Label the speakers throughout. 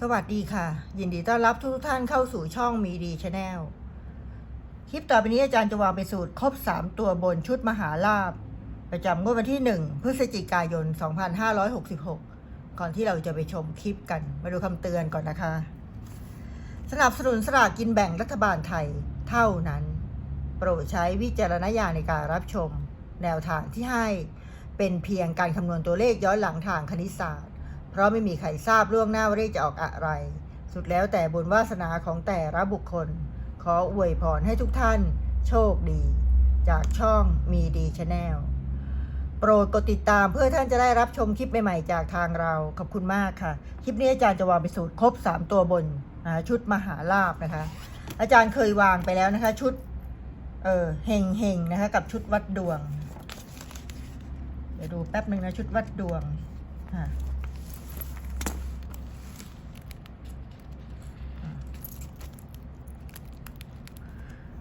Speaker 1: สวัสดีค่ะ ยินดีต้อนรับทุกท่านเข้าสู่ช่องมีดีชาแนลคลิปต่อไปนี้อาจารย์จะวางเป็นสูตรครบ 3 ตัวบนชุดมหาลาบ ประจำงวดวันที่ 1 พฤศจิกายน 2566 ก่อนที่เราจะไปชมคลิปกัน มาดูคำเตือนก่อนนะคะ สนับสนุนสลากกินแบ่งรัฐบาลไทยเท่านั้น โปรดใช้วิจารณญาณในการรับชม แนวทางที่ให้เป็นเพียงการคำนวณตัวเลขย้อนหลังทางคณิตศาสตร์ เพราะไม่มีใครทราบล่วงหน้าว่าเลขจะออกอะไร สุดแล้วแต่บุญวาสนาของแต่ละบุคคล ขออวยพรให้ทุกท่าน โชคดี จากช่องมีดีชาแนลโปรดกดติดตามเพื่อท่านจะได้รับชมคลิปใหม่ ๆ จากทางเรา ขอบคุณมากค่ะ คลิปนี้อาจารย์จะวางเป็นสูตรครบ 3 ตัวบนนะชุดมหาลาบนะคะ อาจารย์เคยวางไปแล้วนะคะ ชุดเออเฮงเฮงนะคะ กับชุดวัดดวง เดี๋ยวดูแป๊บหนึ่งนะชุดวัดดวงอะ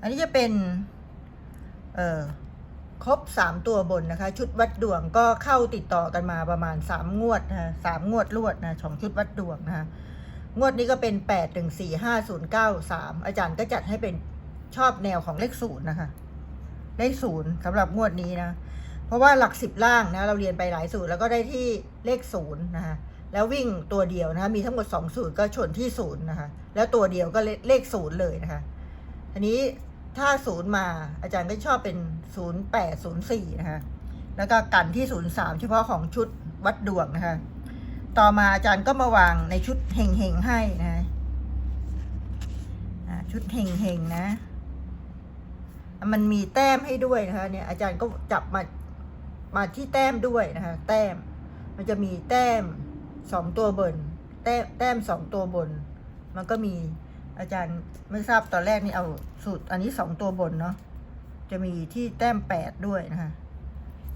Speaker 1: อันนี้จะเป็น เอ่อ ครบสามตัวบนนะคะ ชุดวัดดวงก็เข้าติดต่อกันมาประมาณสามงวดนะคะสามงวดรวดนะของชุดวัดดวงนะคะงวดนี้ก็เป็นแปดถึงสี่ห้าศูนย์เก้าสามอาจารย์ก็จัดให้เป็นชอบแนวของเลขศูนย์นะคะ เลขศูนย์สำหรับงวดนี้นะ เพราะว่าหลักสิบล่างนะ เราเรียนไปหลายสูตรแล้วก็ได้ที่เลขศูนย์นะคะแล้ววิ่งตัวเดียวนะคะ มีทั้งหมดสองสูตรก็ชนที่ศูนย์นะคะ แล้วตัวเดียวก็เลขศูนย์เลยนะคะทีนี้ ถ้าศูนย์มาอาจารย์ก็ชอบเป็นศูนย์แปดศูนย์สี่นะคะแล้วก็กันที่ศูนย์สามเฉพาะของชุดวัดดวงนะคะ ต่อมาอาจารย์ก็มาวางในชุดเฮงเฮงให้นะอ่าชุดเฮงเฮงนะ มันมีแต้มให้ด้วยนะคะ เนี่ยอาจารย์ก็จับมามาที่แต้มด้วยนะคะ แต้ม มันจะมีแต้มสองตัวบน แต้มแต้มสองตัวบน มันก็มี อาจารย์ไม่ทราบตอนแรกนี่เอาสูตร อันนี้สองตัวบนเนาะจะมีที่แต้มแปดด้วยนะคะ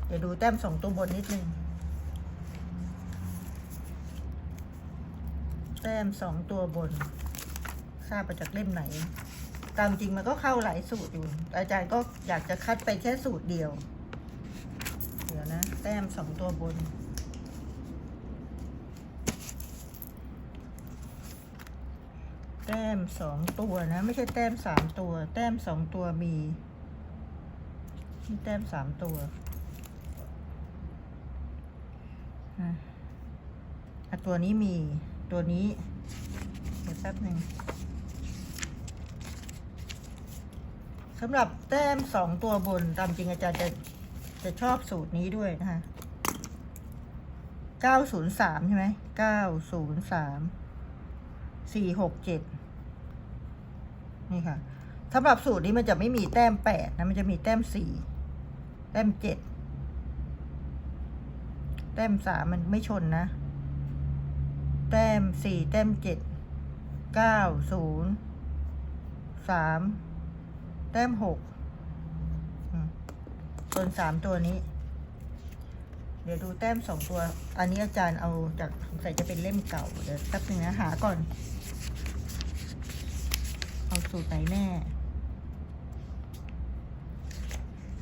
Speaker 1: เดี๋ยวดูแต้มสองตัวบนนิดนึง แต้มสองตัวบน ทราบมาจากเล่มไหน ตามจริงมันก็เข้าหลายสูตรอยู่ อาจารย์ก็อยากจะคัดไปแค่สูตรเดียว เดี๋ยวนะ แต้มสองตัวบน แต้มสองตัวนะ ไม่ใช่แต้มสามตัว แต้มสองตัวมีนี่แต้มสามตัวอะตัวนี้มีตัวนี้เดี๋ยวแป๊บหนึ่งสำหรับแต้มสองตัวบนตามจริงอาจารย์จะจะชอบสูตรนี้ด้วยนะคะเก้าศูนย์สามใช่ไหมเก้าศู นี่ค่ะสำหรับสูตรนี้มันจะไม่มีแต้มแปดนะมันจะมีแต้มสี่แต้มเจ็ดแต้มสามมันไม่ชนนะ แต้มสี่แต้มเจ็ดเก้าศูนย์สามแต้มหกส่วนสามตัวนี้ เดี๋ยวดูแต้มสองตัว อันนี้อาจารย์เอาจากสงสัยจะเป็นเล่มเก่า เดี๋ยวแป๊บนึงนะหาก่อน เอาสูตรไหนแน่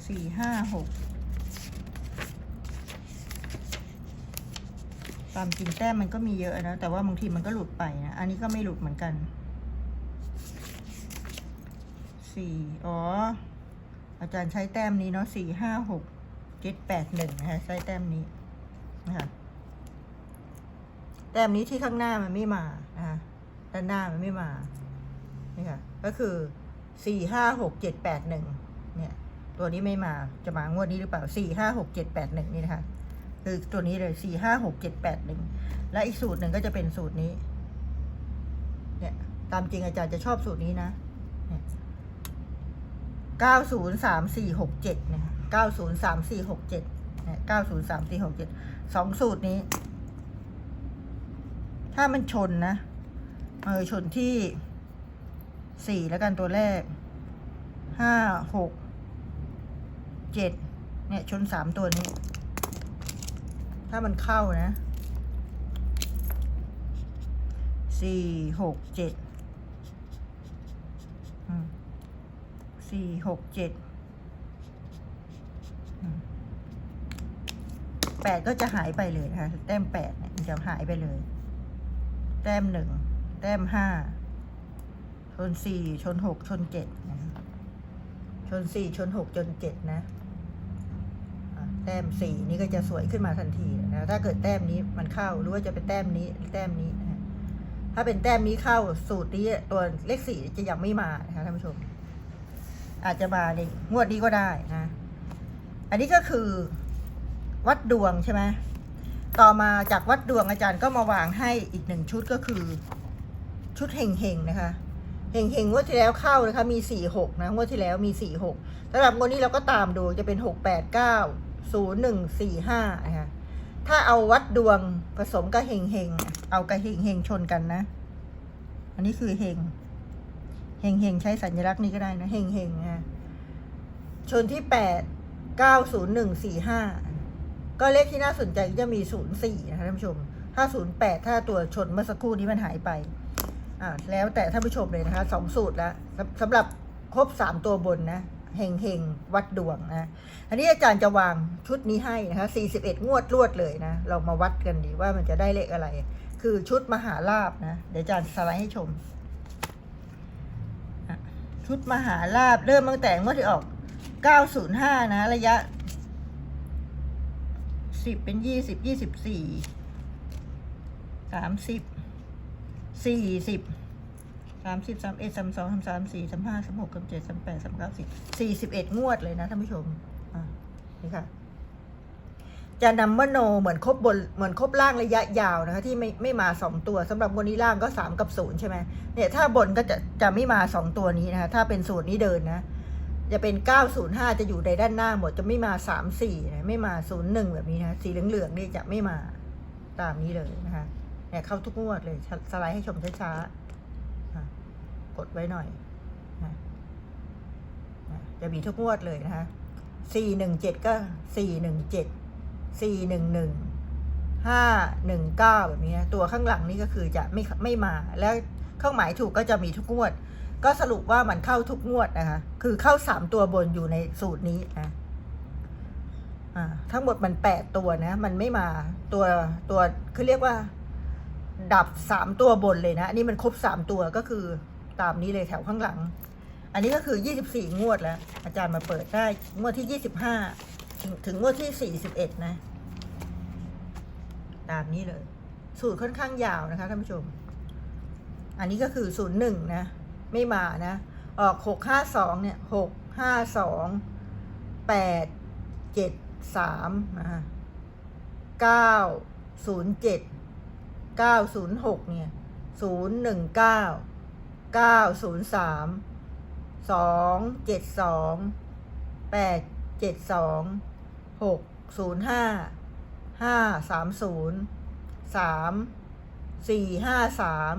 Speaker 1: สี่ห้าหกตามจริงแต้มมันก็มีเยอะนะ แต่ว่าบางทีมันก็หลุดไปนะ อันนี้ก็ไม่หลุดเหมือนกันสี่อ๋อ อาจารย์ใช้แต้มนี้เนาะสี่ห้าหกเจ็ดแปดหนึ่งนะคะใช้แต้มนี้นะคะแต้มนี้ที่ข้างหน้ามันไม่มานะคะด้านหน้ามันไม่มา นี่ค่ะ ก็คือสี่ห้าหกเจ็ดแปดหนึ่งเนี่ย ตัวนี้ไม่มาจะมางวดนี้หรือเปล่าสี่ห้าหกเจ็ดแปดหนึ่งนี่นะคะ คือตัวนี้เลยสี่ห้าหกเจ็ดแปดหนึ่งและอีกสูตรหนึ่งก็จะเป็นสูตรนี้ เนี่ยตามจริงอาจารย์จะชอบสูตรนี้นะเก้าศูนย์สามสี่หกเจ็ดเนี่ยเก้าศูนย์สามสี่หกเจ็ดเนี่ยเก้าศูนย์สามสี่หกเจ็ดสองสูตรนี้ ถ้ามันชนนะเออชนที่ สี่แล้วกันตัวแรกห้าหกเจ็ดเนี่ยชนสามตัวนี้ ถ้ามันเข้านะสี่หกเจ็ดสี่หกเจ็ดแปดก็จะหายไปเลยนะคะแต้มแปดเนี่ยจะหายไปเลย แต้มหนึ่งแต้มห้า ชนสี่ชนหกชนเจ็ดนะชนสี่ชนหกจนเจ็ดนะแต้มสี่นี่ก็จะสวยขึ้นมาทันทีนะถ้าเกิดแต้มนี้มันเข้าหรือว่าจะเป็นแต้มนี้แต้มนี้นะถ้าเป็นแต้มนี้เข้าสูตรนี้ตัวเลขสี่จะยังไม่มานะคะท่านผู้ชม อาจจะมาในงวดนี้ก็ได้นะ อันนี้ก็คือวัดดวงใช่ไหมต่อมาจากวัดดวงอาจารย์ก็มาวางให้อีกหนึ่งชุดก็คือ ชุดเฮงเฮงๆนะคะ เฮงเฮงๆงวดที่แล้วเข้านะคะมีสี่หกนะงวดที่แล้วมีสี่หกสำหรับงวดนี้เราก็ตามดูจะเป็นหกแปดเก้าศูนย์หนึ่งสี่ห้านะคะถ้าเอาวัดดวงผสมกับเฮงเฮงเอากับเฮงเฮงชนกันนะ อันนี้คือเฮงเฮงเฮงใช้สัญลักษณ์นี้ก็ได้นะเฮงเฮงนะชนที่แปดเก้าศูนย์หนึ่งสี่ห้าก็เลขที่น่าสนใจก็จะมี04นย์สี่นะคะท่านผู้ชมถ้า08ถ้าตัวชนเมื่อสักครู่นี้มันหายไป อ่าแล้วแต่ท่านผู้ชมเลยนะคะสองสูตรแล้วสำหรับครบ3ตัวบนนะเฮงเฮงวัดดวงนะอันนี้อาจารย์จะวางชุดนี้ให้นะคะ41 งวดรวดเลยนะ เรามาวัดกันดีว่ามันจะได้เลขอะไร คือชุดมหาลาบนะ เดี๋ยวอาจารย์สไลด์ให้ชม ชุดมหาลาบเริ่มตั้งแต่งวดที่ออก 905 นะ ระยะสิบเป็นยี่สิบยี่ สี่สิบสามสิบสามเอ็ดสามสองสามสามสี่สามห้าสามหกสามเจ็ดสามแปดสามเก้าสิบสี่สิบเอ็ดงวดเลยนะท่านผู้ชมอ่านี่ค่ะจะนำมโนเหมือนครบบนเหมือนครบล่างระยะยาวนะคะที่ไม่ไม่มาสองตัวสำหรับวันนี้ล่างก็สามกับศูนย์ใช่ไหมเนี่ยถ้าบนก็จะจะไม่มาสองตัวนี้นะคะถ้าเป็นสูตรนี้เดินนะ จะเป็น905จะอยู่ในด้านหน้าหมดจะไม่มา34นะไม่มา01แบบนี้นะสีเหลืองๆนี่จะไม่มาตามนี้เลยนะคะ เนี่ยเข้าทุกงวดเลยสไลด์ให้ชมช้าๆกดไว้หน่อยนะจะมีทุกงวดเลยนะคะ417ก็417 411 519แบบนี้ตัวข้างหลังนี่ก็คือจะไม่ไม่มาแล้วเครื่องหมายถูกก็จะมีทุกงวด ก็สรุปว่ามันเข้าทุกงวดนะคะคือเข้าสามตัวบนอยู่ในสูตรนี้นะอ่าทั้งหมดมันแปดตัวนะ มันไม่มาตัวตัวคือเรียกว่า ดับสามตัวบนเลยนะอันนี้มันครบสามตัวก็คือตามนี้เลยแถวข้างหลัง อันนี้ก็คือยี่สิบสี่งวดแล้ว อาจารย์มาเปิดได้งวดที่ยี่สิบห้าถึงงวดที่สี่สิบเอ็ดนะ ตามนี้เลย สูตรค่อนข้างยาวนะคะท่านผู้ชม อันนี้ก็คือศูนย์หนึ่งนะ ไม่มานะ ออกหกห้าสองเนี่ยหกห้าสองแปดเจ็ดสามนะเก้าศูนย์เจ็ด เก้าศูนย์หกเนี่ยศูนย์หนึ่งเก้าเก้าศูนย์สามสองเจ็ดสองแปดเจ็ดสองหกศูนย์ห้าห้าสามศูนย์สามสี่ห้าสาม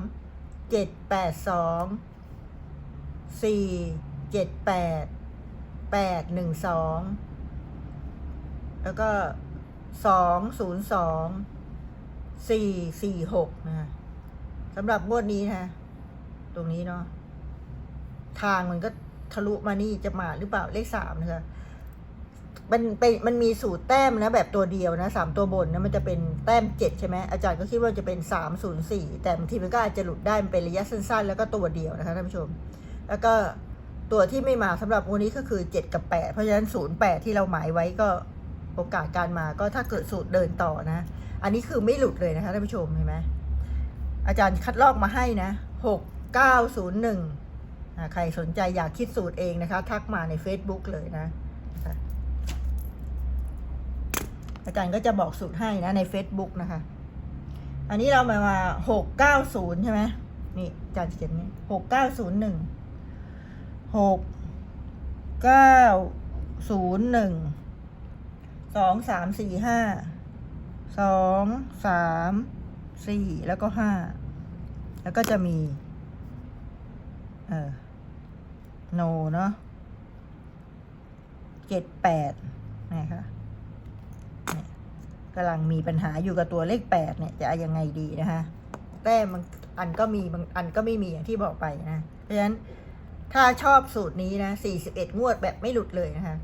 Speaker 1: เจ็ดแปดสองสี่เจ็ดแปดแปดหนึ่งสองแล้วก็สองศูนย์ สี่สี่หกนะสำหรับงวดนี้นะตรงนี้เนาะทางมันก็ทะลุมานี่จะมาหรือเปล่าเลขสามนะคะมันเป็นมันมีสูตรแต้มนะ แบบตัวเดียวนะสามตัวบนนะมันจะเป็นแต้มเจ็ดใช่ไหมอาจารย์ก็คิดว่าจะเป็นสามศูนย์สี่แต่บางทีมันก็อาจจะหลุดได้มันเป็นระยะสั้น ๆ แล้วก็ตัวเดียวนะคะท่านผู้ชม แล้วก็ตัวที่ไม่มาสำหรับวันนี้ก็คือเจ็ดกับแปดเพราะฉะนั้นศูนย์แปดที่เราหมายไว้ก็โอกาสการมาก็ถ้าเกิดสูตรเดินต่อนะ อันนี้คือไม่หลุดเลยนะคะท่านผู้ชมเห็นไหมอาจารย์คัดลอกมาให้นะหกเก้าศูนย์หนึ่งใครสนใจอยากคิดสูตรเองนะคะ ทักมาใน Facebook เลยนะ อาจารย์ก็จะบอกสูตรให้นะใน Facebook นะคะ อันนี้เรามามาหกเก้าศูนย์ใช่ไหมนี่อาจารย์เขียนนี้หกเก้าศูนย์หนึ่งหกเก้าศูนย์หนึ่งสองสามสี่ห้า สองสามสี่แล้วก็ห้าแล้วก็จะมี เออโนเนาะเจ็ดแปดนะคะเนี่ยกำลังมีปัญหาอยู่กับตัวเลขแปดเนี่ยจะยังไงดีนะคะแต้มบางอันก็มีบางอันก็ไม่มีอย่างที่บอกไปนะเพราะฉะนั้นถ้าชอบสูตรนี้นะสี่สิบเอ็ดงวดแบบไม่หลุดเลยนะคะ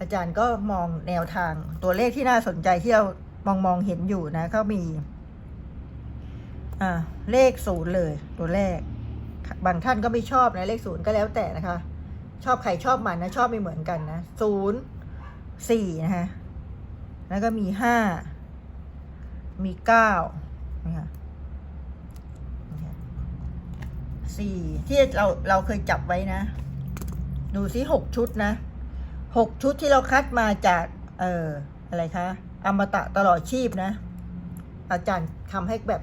Speaker 1: อาจารย์ก็มองแนวทางตัวเลขที่น่าสนใจที่เรา มองมองเห็นอยู่นะ ก็มีเลขศูนย์เลย ตัวแรก บางท่านก็ไม่ชอบนะ เลขศูนย์ก็แล้วแต่นะคะ ชอบใครชอบมันนะ ชอบไม่เหมือนกันนะศูนย์สี่นะคะแล้วก็มีห้ามีเก้านะคะนะคะสี่ที่เราเราเคยจับไว้นะ ดูซิหกชุดนะหกชุดที่เราคัดมาจาก เอ่ออะไรคะ อมตะตลอดชีพนะ อาจารย์ทำให้แบบ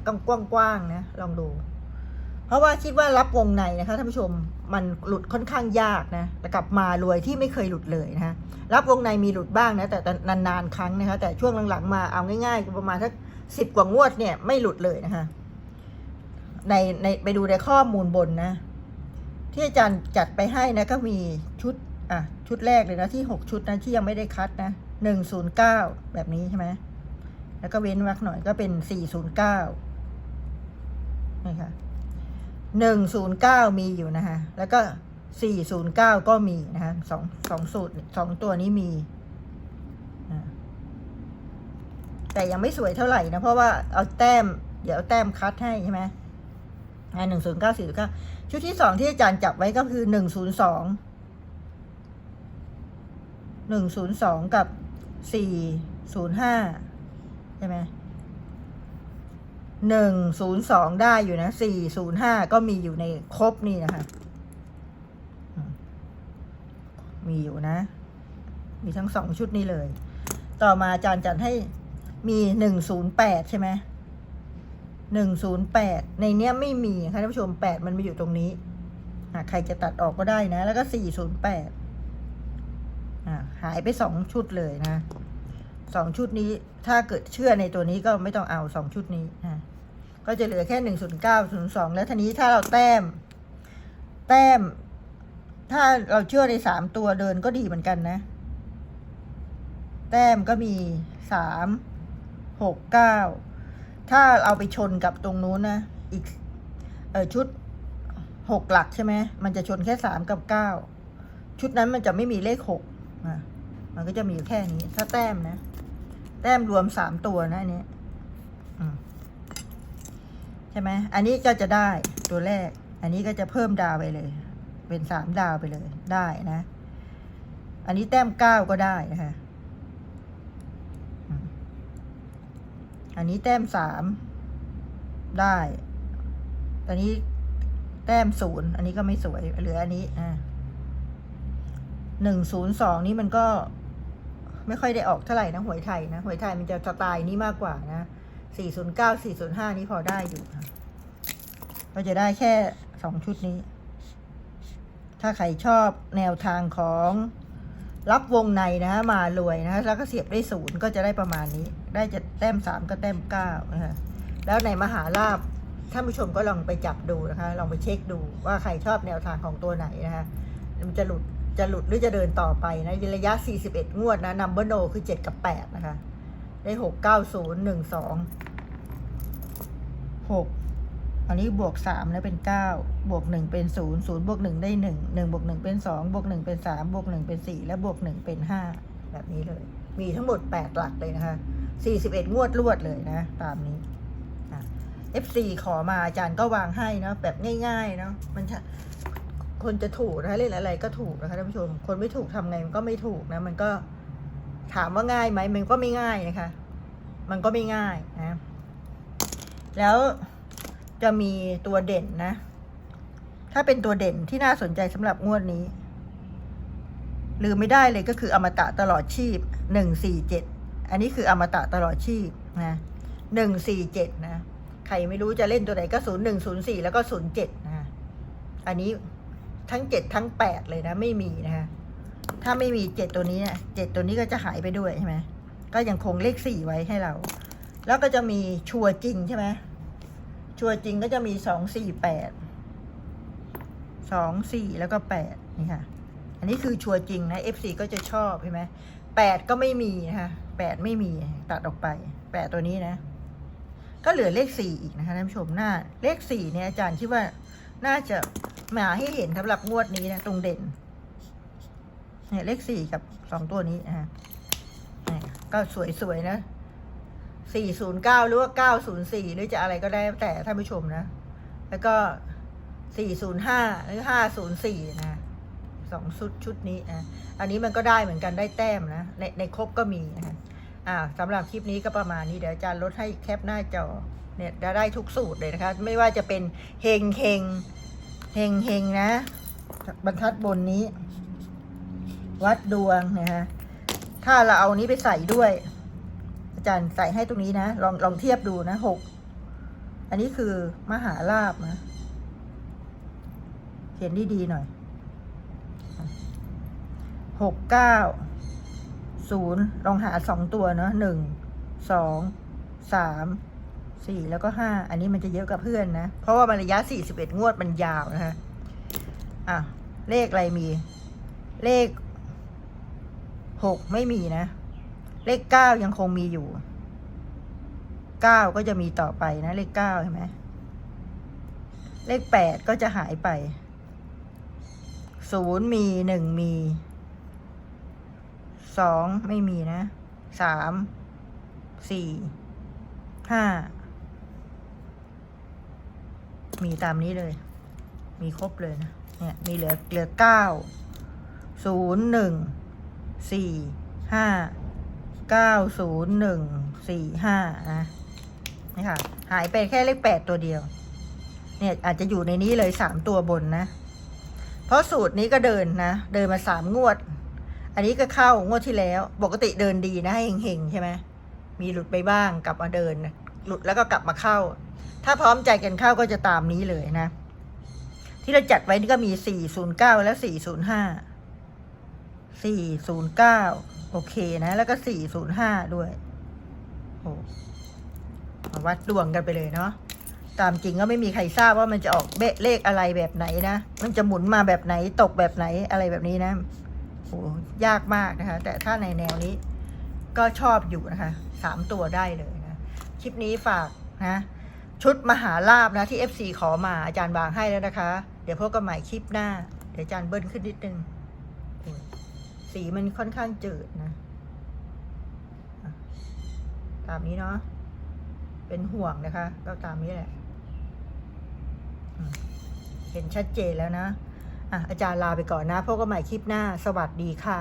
Speaker 1: กว้างๆนะ ลองดู เพราะว่าคิดว่ารับวงในนะคะท่านผู้ชมมันหลุดค่อนข้างยากนะแต่กลับมารวยที่ไม่เคยหลุดเลยนะะรับวงในมีหลุดบ้างนะแต่แต่นานๆครั้งนะคะแต่ช่วงหลังๆมาเอาง่ายๆประมาณสักสิบกว่างวดเนี่ยไม่หลุดเลยนะคะในในไปดูในข้อมูลบนนะ ที่อาจารย์จัดไปให้นะก็มีชุดอะชุดแรกเลยนะที่หกชุดนะที่ยังไม่ได้คัดนะ หนึ่งศูนย์เก้าแบบนี้ใช่ไหมแล้วก็เว้นวรรคหน่อยก็เป็นสี่ศูนย์เก้านี่ค่ะหนึ่งศูนย์เก้ามีอยู่นะคะแล้วก็สี่ศูนย์เก้าก็มีนะคะสองสองสูตรสองตัวนี้มี แต่ยังไม่สวยเท่าไหร่นะ เพราะว่าเอาแต้ม เดี๋ยวเอาแต้มคัดให้ใช่ไหมหนึ่งศูนย์เก้าสี่ศูนย์เก้าชุดที่สองที่อาจารย์จับไว้ก็คือหนึ่งศูนย์สองหนึ่งศูนย์สองกับ สี่ศูนย์ห้าใช่ไหมหนึ่งศูนย์สองได้อยู่นะสี่ศูนย์ห้าก็มีอยู่ในครบนี่นะคะ มีอยู่นะ มีทั้งสองชุดนี้เลย ต่อมาอาจารย์จัดให้มีหนึ่งศูนย์แปดใช่ไหมหนึ่งศูนย์แปดในเนี้ยไม่มีค่ะท่านผู้ชมแปดมันมาอยู่ตรงนี้อ่าใครจะตัดออกก็ได้นะ แล้วก็สี่ศูนย์แปด หายไปสองชุดเลยนะสองชุดนี้ถ้าเกิดเชื่อในตัวนี้ก็ไม่ต้องเอาสองชุดนี้นะก็จะเหลือแค่หนึ่งศูนย์เก้าศูนย์สองแล้วทีนี้ถ้าเราแต้ม แต้ม ถ้าเราเชื่อในสามตัวเดินก็ดีเหมือนกันนะ แต้มก็มีสามหกเก้าถ้าเอาไปชนกับตรงนู้นนะอีกเออชุดหกหลักใช่ไหมมันจะชนแค่สามกับเก้าชุดนั้นมันจะไม่มีเลขหก อะมันก็จะมีอยู่แค่นี้ ถ้าแต้มนะ แต้มรวมสามตัวนะอันนี้ใช่ไหมอันนี้ก็จะได้ตัวแรก อันนี้ก็จะเพิ่มดาวไปเลย เป็นสามดาวไปเลยได้นะ อันนี้แต้มเก้าก็ได้นะคะอันนี้แต้มสามได้ตอนนี้แต้มศูนย์อันนี้ก็ไม่สวยเหลืออันนี้อ่า หนึ่งศูนย์สองนี้มันก็ไม่ค่อยได้ออกเท่าไหร่นะหวยไทยนะหวยไทยมันจะสไตล์นี้มากกว่านะสี่ศูนย์เก้าสี่ศูนย์ห้านี้พอได้อยู่ค่ะก็จะได้แค่สองชุดนี้ ถ้าใครชอบแนวทางของรับวงในนะมารวยนะแล้วก็เสียบได้ศูนย์ก็จะได้ประมาณนี้ ได้จะแต้มสามก็แต้มเก้านะคะแล้วในมหาลาบท่านผู้ชมก็ลองไปจับดูนะคะ ลองไปเช็คดูว่าใครชอบแนวทางของตัวไหนนะคะมันจะหลุด จะหลุดหรือจะเดินต่อไปนะ ระยะ 41 งวดนะนัมเบอร์โนคือ 7 กับ 8 นะคะ ได้ 6 9 0 1 2 6 อันนี้บวก3แล้วเป็น 9 บวก 1 เป็น 0 0 บวก 1 ได้ 1 1 บวก 1 เป็น 2 บวก 1 เป็น 3 บวก 1 เป็น 4 และบวก 1 เป็น 5 แบบนี้เลย มีทั้งหมด 8 หลักเลยนะคะ 41 งวดรวดเลยนะ ตามนี้อะ FC ขอมาอาจารย์ก็วางให้เนาะแบบง่ายๆเนาะมันจะ คนจะถูกนะคะเล่นอะไรก็ถูกนะคะท่านผู้ชม คนไม่ถูกทำไงมันก็ไม่ถูกนะ มันก็ถามว่าง่ายไหมมันก็ไม่ง่ายนะคะ มันก็ไม่ง่ายนะ แล้วจะมีตัวเด่นนะ ถ้าเป็นตัวเด่นที่น่าสนใจสำหรับงวดนี้ลืมไม่ได้เลยก็คืออมตะตลอดชีพหนึ่งสี่เจ็ดอันนี้คืออมตะตลอดชีพนะหนึ่งสี่เจ็ดนะ ใครไม่รู้จะเล่นตัวไหนก็ศูนย์หนึ่งศูนย์สี่แล้วก็ศูนย์เจ็ดนะ อันนี้ ทั้งเจ็ดทั้งแปดเลยนะ ไม่มีนะคะถ้าไม่มีเจ็ดตัวนี้เนี่ยเจ็ดตัวนี้ก็จะหายไปด้วยใช่ไหมก็ยังคงเลขสี่ไว้ให้เรา แล้วก็จะมีชัวจริงใช่ไหมชัวจริงก็จะมีสองสี่แปดสองสี่แล้วก็แปดนี่ค่ะ อันนี้คือชัวจริงนะ FC ก็จะชอบใช่ไหมแปดก็ไม่มีนะคะแปดไม่มีตัดออกไปแปดตัวนี้นะ ก็เหลือเลขสี่อีกนะคะท่านผู้ชมหน้า เลขสี่เนี่ยอาจารย์คิดว่า น่าจะมาให้เห็นสำหรับงวดนี้นะตรงเด่น เนี่ยเลขสี่กับสองตัวนี้นะฮะเนี่ยก็สวยๆนะสี่ศูนย์เก้าหรือว่าเก้าศูนย์สี่หรือจะอะไรก็ได้แต่ท่านผู้ชมนะ แล้วก็สี่ศูนย์ห้าหรือห้าศูนย์สี่นะสองชุดชุดนี้นะอันนี้มันก็ได้เหมือนกันได้แต้มนะ ในในครบก็มีนะอ่าสำหรับคลิปนี้ก็ประมาณนี้เดี๋ยวอาจารย์ลดให้แคปหน้าจอ เนี่ยจะได้ทุกสูตรเลยนะคะ ไม่ว่าจะเป็นเฮงเฮงเฮงเฮงนะบรรทัดบนนี้ วัดดวงนะฮะถ้าเราเอานี้ไปใส่ด้วย อาจารย์ใส่ให้ตรงนี้นะ ลองลองเทียบดูนะหกอันนี้คือมหาลาบนะเขียนดีๆหน่อยหกเก้าศูนย์ลองหาสองตัวเนาะหนึ่งสองสาม สี่แล้วก็ห้าอันนี้มันจะเยอะกับเพื่อนนะ เพราะว่ามันระยะสี่สิบเอ็ดงวดมันยาวนะฮะอะ เลขอะไรมี เลขหกไม่มีนะ เลขเก้ายังคงมีอยู่เก้าก็จะมีต่อไปนะ เลขเก้าใช่ไหมเลขแปดก็จะหายไปศูนย์มีหนึ่งมีสองไม่มีนะสามสี่ห้า มีตามนี้เลย มีครบเลยนะ เนี่ย มีเหลือเหลือเก้าศูนย์หนึ่งสี่ห้าเก้าศูนย์หนึ่งสี่ห้านะนี่ค่ะ หายไปแค่เลขแปดตัวเดียว เนี่ยอาจจะอยู่ในนี้เลยสามตัวบนนะ เพราะสูตรนี้ก็เดินนะ เดินมาสามงวด อันนี้ก็เข้างวดที่แล้ว ปกติเดินดีนะให้เฮงๆใช่ไหมมีหลุดไปบ้างกลับมาเดินนะ หลุดแล้วก็กลับมาเข้า ถ้าพร้อมใจกันเข้าก็จะตามนี้เลยนะ ที่เราจัดไว้นี่ก็มี 409 และ 405 409 โอเคนะ แล้วก็ 405 ด้วยโอ้มาวัดดวงกันไปเลยเนาะตามจริงก็ไม่มีใครทราบว่ามันจะออกเบะเลขอะไรแบบไหนนะ มันจะหมุนมาแบบไหนตกแบบไหนอะไรแบบนี้นะโอ้ยากมากนะคะ แต่ถ้าในแนวนี้ก็ชอบอยู่นะคะ สามตัวได้เลย ลิปนี้ฝากนะ ชุดมหาลาบนะที่ FC ขอมาอาจารย์วางให้แล้วนะคะ เดี๋ยวพบกันใหม่คลิปหน้า เดี๋ยวอาจารย์เบิ้ลขึ้นนิดนึง สีมันค่อนข้างจืดนะ ตามนี้เนาะเป็นห่วงนะคะ ก็ตามนี้แหละ เห็นชัดเจนแล้วนะอะอาจารย์ลาไปก่อนนะพบกันใหม่คลิปหน้า สวัสดีค่ะ